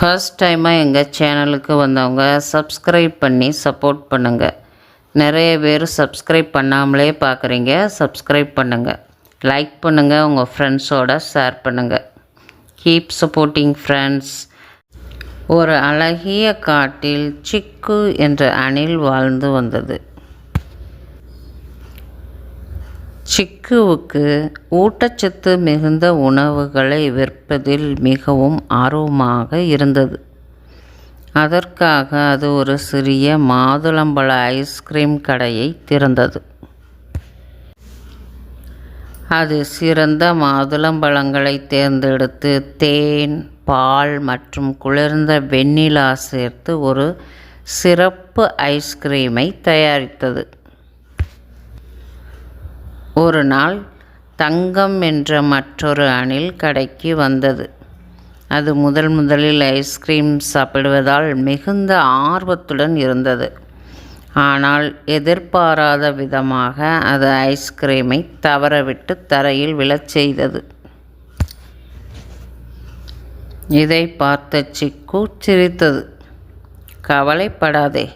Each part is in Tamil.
ஃபர்ஸ்ட் டைமாக எங்கள் சேனலுக்கு வந்தவங்க சப்ஸ்கிரைப் பண்ணி சப்போர்ட் பண்ணுங்கள் நிறைய பேர் சப்ஸ்கிரைப் பண்ணாமலே பார்க்குறீங்க சப்ஸ்கிரைப் பண்ணுங்கள் லைக் பண்ணுங்கள் உங்கள் ஃப்ரெண்ட்ஸோட ஷேர் பண்ணுங்கள் கீப் சப்போர்ட்டிங் ஃப்ரெண்ட்ஸ் ஒரு அழகிய காட்டில் சிக்கு என்ற அணில் வாழ்ந்து வந்தது. சிக்குவுக்கு ஊட்டச்சத்து மிகுந்த உணவுகளை விற்பதில் மிகவும் ஆர்வமாக இருந்தது. அதற்காக அது ஒரு சிறிய மாதுளம்பழ ஐஸ்கிரீம் கடையை திறந்தது. அது சிறந்த மாதுளம்பழங்களை தேர்ந்தெடுத்து தேன் பால் மற்றும் குளிர்ந்த வெண்ணிலா சேர்த்து ஒரு சிறப்பு ஐஸ்கிரீமை தயாரித்தது. ஒரு நாள் தங்கம் என்ற மற்றொரு அணில் கடைக்கு வந்தது. அது முதல் முதலில் ஐஸ்கிரீம் சாப்பிடுவதால் மிகுந்த ஆர்வத்துடன் இருந்தது. ஆனால் எதிர்பாராத விதமாக அது ஐஸ்கிரீமை தவறவிட்டு தரையில் விழச் செய்தது. இதை பார்த்த சிக்கு சிரித்தது. கவலைப்படாதே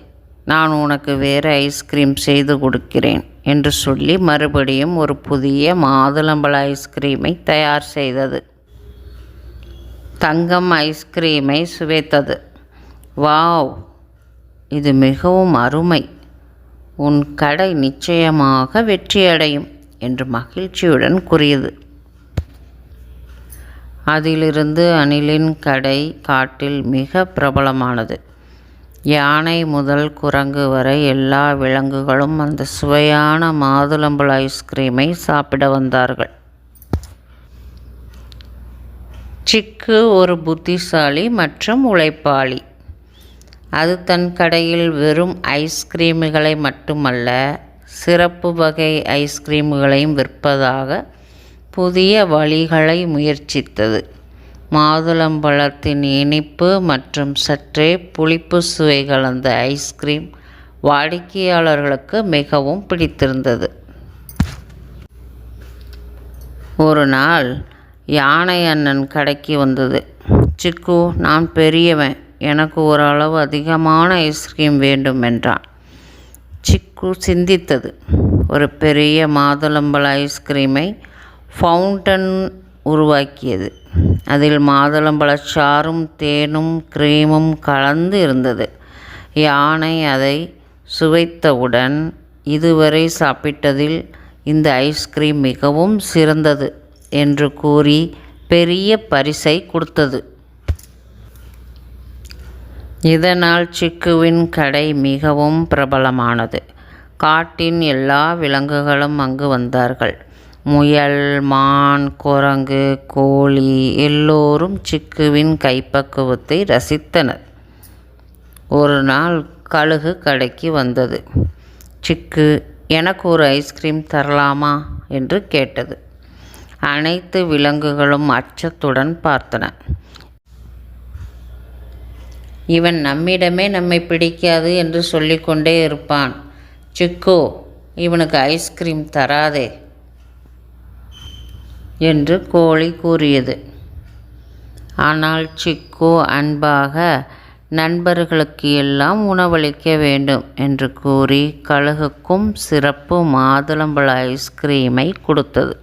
நான் உனக்கு வேறு ஐஸ்கிரீம் செய்து கொடுக்கிறேன். என்று சொல்லி மறுபடியும் ஒரு புதிய மாதுளம்பழ ஐஸ்கிரீமை தயார் செய்தது. தங்கம் ஐஸ்கிரீமை சுவைத்தது. வாவ்! இது மிகவும் அருமை. உன் கடை நிச்சயமாக வெற்றியடையும் என்று மகிழ்ச்சியுடன் கூறியது. அதிலிருந்து அணிலின் கடை காட்டில் மிக பிரபலமானது. யானை முதல் குரங்கு வரை எல்லா விலங்குகளும் அந்த சுவையான மாதுளம்பழ ஐஸ்கிரீமை சாப்பிட வந்தார்கள். சிக்கு ஒரு புத்திசாலி மற்றும் உழைப்பாளி. அது தன் கடையில் வெறும் ஐஸ்கிரீம்களை மட்டுமல்ல சிறப்பு வகை ஐஸ்கிரீம்களையும் விற்பதாக புதிய வழிகளை முயற்சித்தது. மாதுளம்பழத்தின் இனிப்பு மற்றும் சற்றே புளிப்பு சுவை கலந்த ஐஸ்கிரீம் வாடிக்கையாளர்களுக்கு மிகவும் பிடித்திருந்தது. ஒரு நாள் யானை அண்ணன் கடைக்கு வந்தது. சிக்கு நான் பெரியவன். எனக்கு ஓரளவு அதிகமான ஐஸ்கிரீம் வேண்டும் என்றான். சிக்கு சிந்தித்தது. ஒரு பெரிய மாதுளம்பழ ஐஸ்கிரீமை ஃபவுண்டன் உருவாக்கியது. அதில் மாதுளம்பழச்சாறும் தேனும் கிரீமும் கலந்து இருந்தது. யானை அதை சுவைத்தவுடன் இதுவரை சாப்பிட்டதில் இந்த ஐஸ்கிரீம் மிகவும் சிறந்தது என்று கூறி பெரிய பரிசை கொடுத்தது. இதனால் சிக்குவின் கடை மிகவும் பிரபலமானது. காட்டின் எல்லா விலங்குகளும் அங்கு வந்தார்கள். முயல் மான் குரங்கு கோழி எல்லோரும் சிக்குவின் கைப்பக்குவத்தை ரசித்தனர். ஒரு நாள் கழுகு கடைக்கு வந்தது. சிக்கு எனக்கு ஒரு ஐஸ்கிரீம் தரலாமா? என்று கேட்டது. அனைத்து விலங்குகளும் அச்சத்துடன் பார்த்தன. இவன் நம்மிடமே நம்மை பிடிக்காது என்று சொல்லிக்கொண்டே இருப்பான். சிக்கு இவனுக்கு ஐஸ்கிரீம் தராதே. என்று கோழி கூறியது. ஆனால் சிக்கு அன்பாக நண்பர்களுக்கு எல்லாம் உணவளிக்க வேண்டும் என்று கூறி கழுகுக்கும் சிறப்பு மாதுளம்பழ ஐஸ்கிரீமை கொடுத்தது.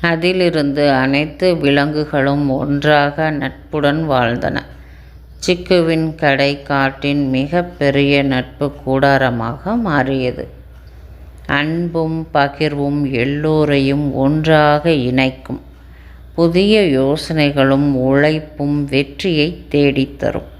அதிலிருந்து அனைத்து விலங்குகளும் ஒன்றாக நட்புடன் வாழ்ந்தன. சிக்குவின் கடை காட்டின் மிக பெரிய நட்பு கூடாரமாக மாறியது. அன்பும் பகிர்வும் எல்லோரையும் ஒன்றாக இணைக்கும். புதிய யோசனைகளும் உழைப்பும் வெற்றியை தேடித்தரும்